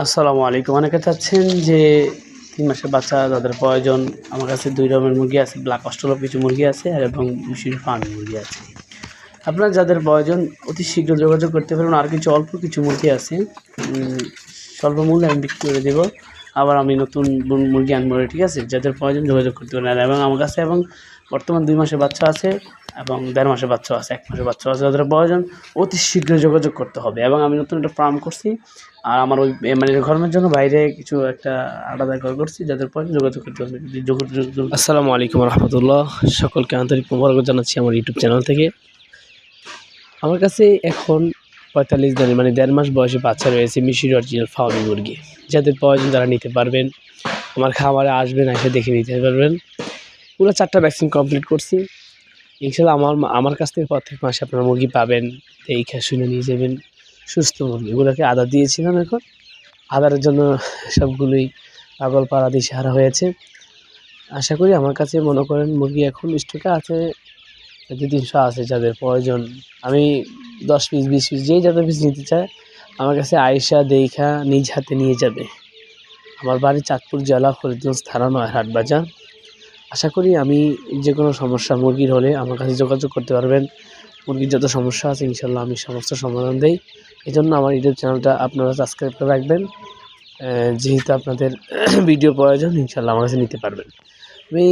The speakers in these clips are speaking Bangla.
আসসালামু আলাইকুম। অনেকে চাচ্ছেন যে তিন মাসের বাচ্চা যাদের প্রয়োজন, আমার কাছে দুই রকমের মুরগি আছে ব্ল্যাক অস্ট্রেলিয়া কিছু মুরগি আছে আর এবং মিশির ফার্ম মুরগি আছে। আপনার যাদের প্রয়োজন, অতি শীঘ্র যোগাযোগ করতে পারেন আর কিছু অল্প কিছু মুরগি আছে। স্বল্প মূল্যে আমি বিক্রি করে দেবো। আবার আমি নতুন মুরগি আনব, ঠিক আছে? যাদের প্রয়োজন যোগাযোগ করতে পারেন এবং আমার কাছে এবং বর্তমান দুই মাসের বাচ্চা আছে এবং দেড় মাসের বাচ্চা আছে, এক মাসের বাচ্চা আছে যাদের প্রয়োজন, অতি শীঘ্র যোগাযোগ করতে হবে। এবং আমি নতুন একটা ফার্ম করছি, আর আমার ওই মানে ঘরের জন্য বাইরে কিছু একটা আলাদা ঘর করছি, যাদের প্রয়োজন যোগাযোগ করতে হবে। আসসালামু আলাইকুম রহমতুল্লাহ। সকলকে আন্তরিক মোবারক জানাচ্ছি আমার ইউটিউব চ্যানেল থেকে। আমার কাছে এখন পঁয়তাল্লিশ দিনের মানে দেড় মাস বয়সে বাচ্চা রয়েছে, মিশির অরিজিনাল ফাউনি মুরগি। যাদের প্রয়োজন তারা নিতে পারবেন। আমার খাবারে আসবেন এসে দেখে নিতে পারবেন। পুরো চারটা ভ্যাকসিন কমপ্লিট করছি। ইনশাল্লাহ আমার আমার কাছ থেকে প্রত্যেক মাসে আপনারা মুরগি পাবেন, এই খেয়ে শুনে নিয়ে যাবেন, সুস্থ মুরগি। এগুলোকে আদা দিয়েছিলাম এখন। আদারের জন্য সবগুলোই পাগল পাড়া দিশেহারা হয়েছে। আশা করি আমার কাছে মনে করেন মুরগি এখন স্টকে আছে দু তিনশো আছে যাদের প্রয়োজন। আমি দশ পিস, বিশ পিস যেই যাদের পিস নিতে চায়, আমার কাছে আয়সা দেইখা নিজ হাতে নিয়ে যাবে। আমার বাড়ি চাঁদপুর জেলা ফরিদগঞ্জ থানা, নয়হাট, বাজার। আশা করি আমি যে কোনো সমস্যা মুরগির হলে আমার কাছে যোগাযোগ করতে পারবেন। মুরগির যত সমস্যা আছে ইনশাল্লাহ আমি সমস্ত সমাধান দেই। এই জন্য আমার ইউটিউব চ্যানেলটা আপনারা সাবস্ক্রাইব করে রাখবেন। যেহেতু আপনাদের ভিডিও প্রয়োজন ইনশাল্লাহ আমার কাছে নিতে পারবেন। আমি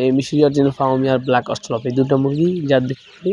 এই জন্য ফাউমিয়ার ব্ল্যাক অস্ট্রলপ এই দুটো মুরগি, যার বিক্রি করি